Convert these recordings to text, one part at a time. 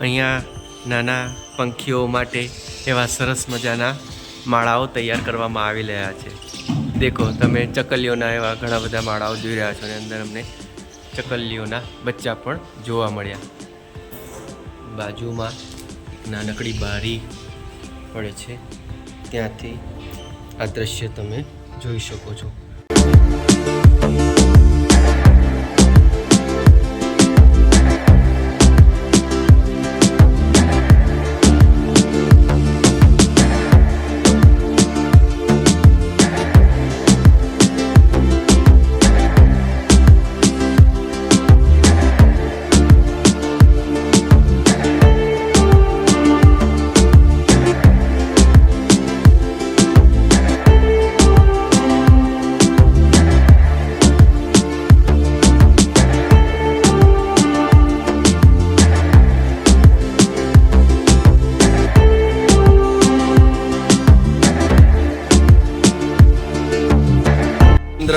અહીંયા નાના પંખીઓ માટે એવા સરસ મજાના માળાઓ તૈયાર કરવામાં આવી રહ્યા છે. દેખો, તમે ચકલીઓના એવા ઘણા બધા માળાઓ જોઈ રહ્યા છો અને અંદર અમને ચકલીઓના બચ્ચા પણ જોવા મળ્યા. બાજુમાં નાનકડી બારી પડે છે. ત્યાંથી આ દ્રશ્ય તમે જોઈ શકો છો.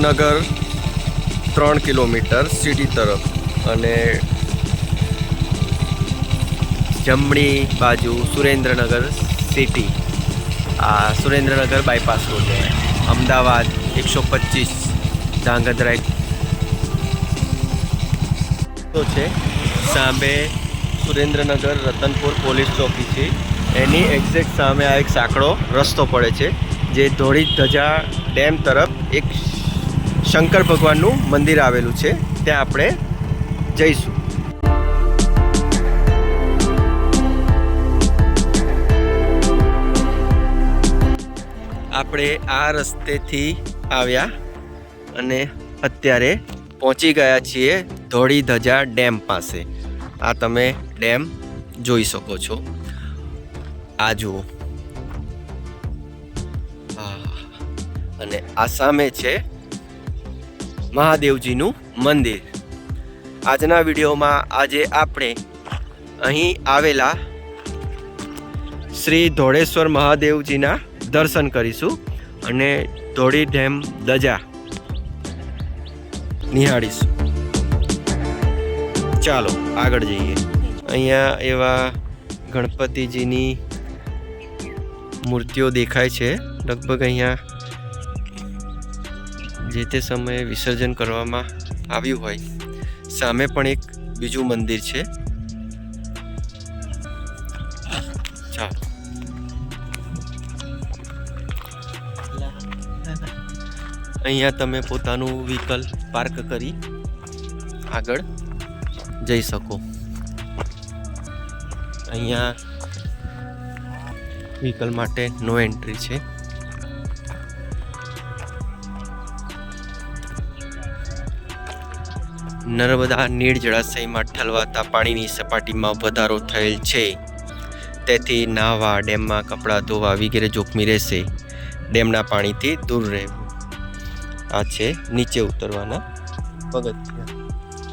સુરેન્દ્રનગર, ત્રણ કિલોમીટર સિટી તરફ અને જમણી બાજુ સુરેન્દ્રનગર સિટી. આ સુરેન્દ્રનગર બાયપાસ રોડ અમદાવાદ એકસો પચીસ, ધાંગધ્રા તો છે. સામે સુરેન્દ્રનગર રતનપુર પોલીસ ચોકી છે. એની એક્ઝેક્ટ સામે આ એક સાંકડો રસ્તો પડે છે, જે ધોળી ધજા ડેમ તરફ એક શંકર ભગવાનનું મંદિર આવેલું છે. ત્યાં આપણે જઈશું. આપણે આ રસ્તેથી આવ્યા અને અત્યારે પહોંચી ગયા છીએ ધોળી ધજા ડેમ પાસે. આ તમે ડેમ જોઈ શકો છો. આ જુઓ. અને આ સામે છે મહાદેવજીનું મંદિર. આજના વિડીયોમાં આજે આપણે અહીં આવેલા શ્રી ધોળેશ્વર મહાદેવજીના દર્શન કરીશું અને ધોળી ડેમ દજા નિહાળીશું. ચાલો, આગળ જઈએ. અહીંયા એવા ગણપતિજીની મૂર્તિઓ દેખાય છે. લગભગ અહીંયા જે તે સમયે વિસર્જન કરવામાં આવ્યું હોય. સામે પણ એક બીજું મંદિર છે. અહીંયા તમે પોતાનું વ્હીકલ પાર્ક કરી આગળ જઈ શકો. અહીંયા વ્હીકલ માટે નો એન્ટ્રી છે. નર્મદા નીર જળાશયમાં ઠલવાતા પાણીની સપાટીમાં વધારો થયેલ છે. તેથી નાહવા ડેમમાં કપડાં ધોવા વગેરે જોખમી રહેશે. ડેમના પાણીથી દૂર રહેવું. આ છે નીચે ઉતરવાના પગથિયા.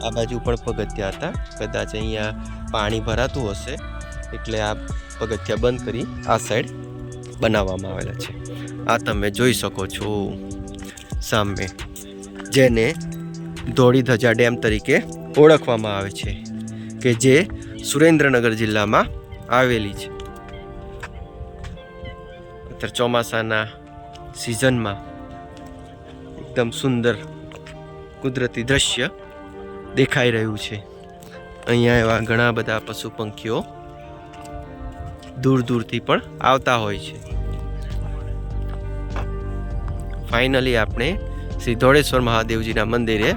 આ બાજુ પણ પગથિયા હતા. કદાચ અહીંયા પાણી ભરાતું હશે, એટલે આ પગથિયા બંધ કરી આ સાઈડ બનાવવામાં આવેલા છે. આ તમે જોઈ શકો છો સામે. જેને ધોળી ધજા ડેમ તરીકે ઓળખવામાં આવે છે, કે જે સુરેન્દ્રનગર જિલ્લામાં આવેલી છે. અત્યારે ચોમાસાના સિઝનમાં એકદમ સુંદર કુદરતી દ્રશ્ય દેખાઈ રહ્યું છે. અહીંયા એવા ઘણા બધા પશુ પંખીઓ દૂર દૂરથી પણ આવતા હોય છે. ફાઇનલી આપણે શ્રી ધોળેશ્વર મહાદેવજીના મંદિરે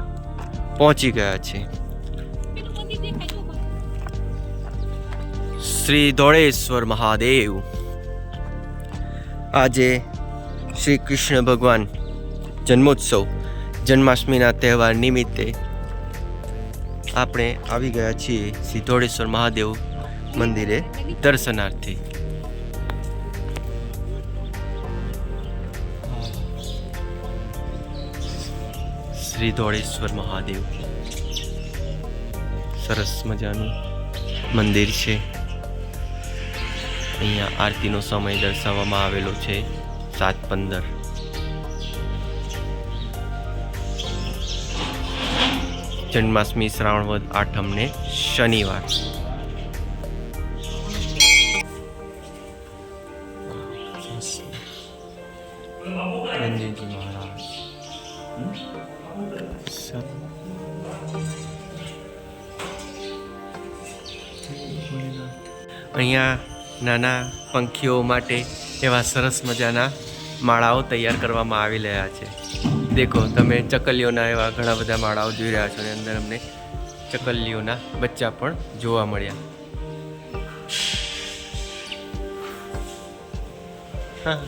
પહોંચી ગયા છે. શ્રી ધોળેશ્વર મહાદેવ. આજે શ્રી કૃષ્ણ ભગવાન જન્મોત્સવ, જન્માષ્ટમીના તહેવાર નિમિત્તે આપણે આવી ગયા છીએ શ્રી ધોળેશ્વર મહાદેવ મંદિરે દર્શનાર્થે. શ્રી ધોળેશ્વર મહાદેવ. સરસ મજાનું મંદિર છે. અહીંયા આરતીનો સમય દર્શાવવામાં આવેલો છે સાત પંદર. જન્માષ્ટમી શ્રાવણવદ આઠમને શનિવાર. મહારાજ. અહીંયા નાના પંખીઓ માટે એવા સરસ મજાના માળાઓ તૈયાર કરવામાં આવી રહ્યા છે. દેખો, તમે ચકલીઓના એવા ઘણા બધા માળાઓ જોઈ રહ્યા છો અને અંદર અમને ચકલીઓના બચ્ચા પણ જોવા મળ્યા. હા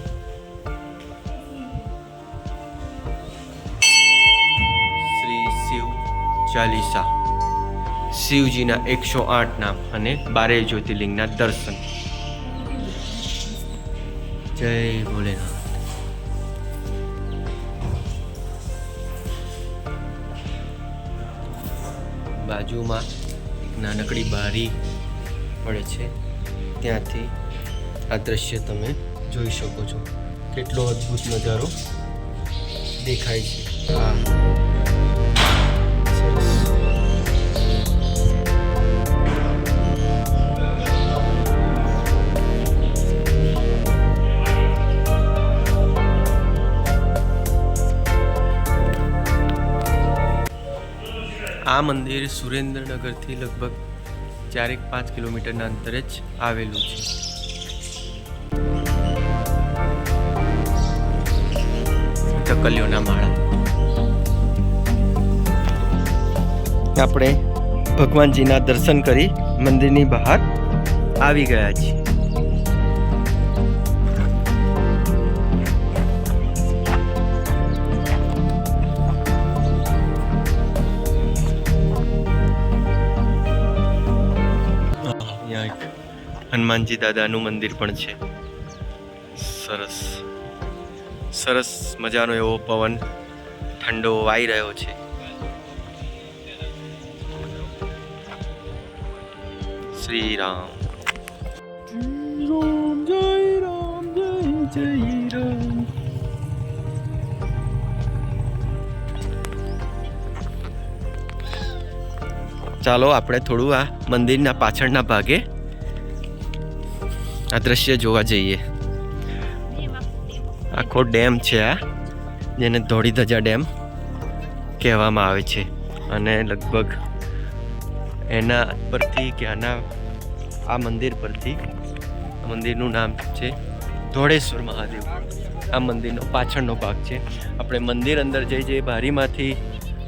ચાલીસા. શિવજીના એકસો આઠ નામ અને બારે જ્યોતિર્લિંગના દર્શન. જય ભોલેનાથ. બાજુમાં એક નાનકડી બારી પડે છે. ત્યાંથી આ દ્રશ્ય તમે જોઈ શકો છો. કેટલો અદ્ભુત નજારો દેખાય છે. હા. મંદિર સુરેન્દ્રનગરથી લગભગ ચારેક પાંચ કિલોમીટરના અંતરે જ આવેલું છે. માળા. આપણે ભગવાનજીના દર્શન કરી મંદિરની બહાર આવી ગયા છીએ. હનુમાનજી દાદાનું મંદિર પણ છે. સરસ. સરસ મજાનો એવો પવન ઠંડો વાઈ રહ્યો છે. શ્રી રામ જય રામ જય રામ. ચાલો આપણે થોડું આ મંદિરના પાછળના ભાગે આ દ્રશ્ય જોવા જઈએ. આખો ડેમ છે આ, જેને ધોળી ધજા ડેમ કહેવામાં આવે છે. અને લગભગ એના પરથી કે આના, આ મંદિર પરથી મંદિરનું નામ છે ધોળેશ્વર મહાદેવ. આ મંદિરનો પાછળનો ભાગ છે. આપણે મંદિર અંદર જઈ જઈ બારીમાંથી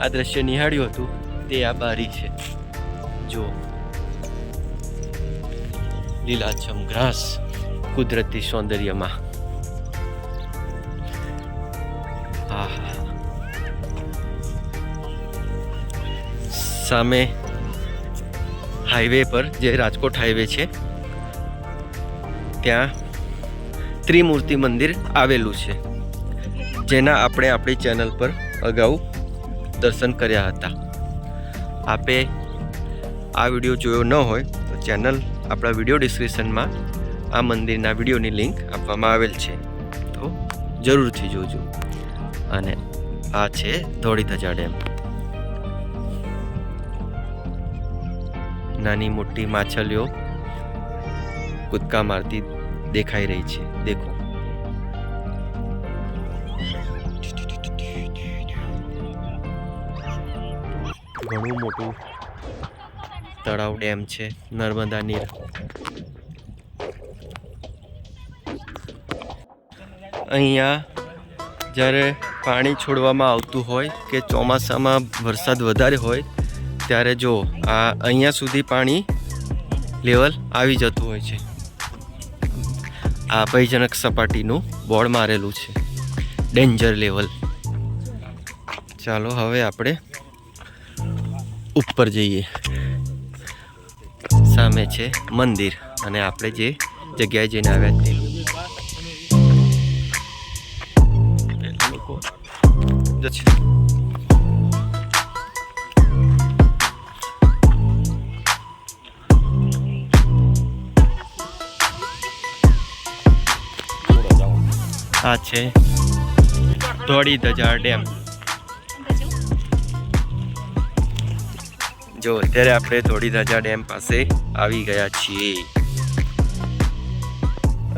આ દ્રશ્ય નિહાળ્યું હતું, તે આ બારી છે. જો લીલાછમ ગ્રાસ કુદરતી સૌંદર્યમાં. સામે હાઈવે પર જે રાજકોટ હાઈવે છે ત્યાં ત્રિમૂર્તિ મંદિર આવેલું છે જેના આપણે આપણી ચેનલ પર અગાઉ દર્શન કર્યા હતા આપે આ વીડિયો જોયો ન હોય તો ચેનલ આપણા વીડિયો ડિસ્ક્રિપ્શનમાં આ મંદિરના વિડીયોની લિંક આપવામાં આવેલ છે. તો જરૂરથી જોજો. અને આ છે ધોળી ધજા ડેમ. નાની મોટી માછલીઓ કૂદકા મારતી દેખાઈ રહી છે. દેખો. ઘણું મોટું તળાવ ડેમ છે, નર્મદા નીર. અહીંયા જ્યારે પાણી છોડવામાં આવતું હોય કે ચોમાસામાં વરસાદ વધારે હોય, ત્યારે જો આ અહીંયા સુધી પાણી લેવલ આવી જતું હોય છે. આ ભયજનક સપાટીનું બોર્ડ મારેલું છે. Danger level. ચાલો હવે આપણે ઉપર જઈએ. સામે છે મંદિર. અને આપણે જે જગ્યાએ જઈને આવ્યા તે આ છે ધોળી ધજાર ડેમ. જો અત્યારે આપણે ધોળી ધજા ડેમ પાસે આવી ગયા છીએ.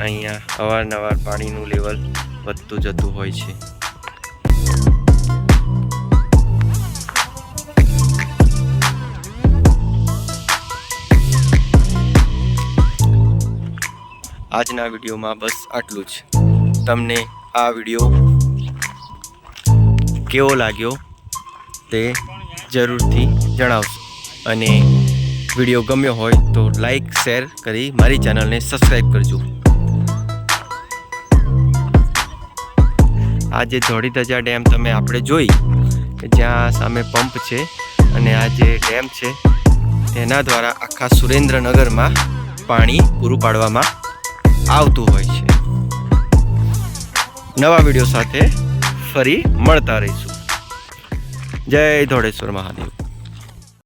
અહીંયા અવારનવાર પાણીનું લેવલ વધતું જતું હોય છે. આજના વિડીયોમાં બસ આટલું જ. તમને આ વીડિયો કેવો લાગ્યો તે જરૂરથી જણાવશો. અને વીડિયો ગમ્યો હોય તો લાઈક શેર કરી મારી ચેનલને સબસ્ક્રાઈબ કરજો. આ જે ધોળી ધજા ડેમ તમે આપણે જોઈ કે જ્યાં સામે પંપ છે અને આ જે ડેમ છે, તેના દ્વારા આખા સુરેન્દ્રનગરમાં પાણી પૂરું પાડવામાં આવતું હોય છે. નવા વીડિયો સાથે ફરી મળતા રહીશું. જય ધોળેશ્વર મહાદેવ.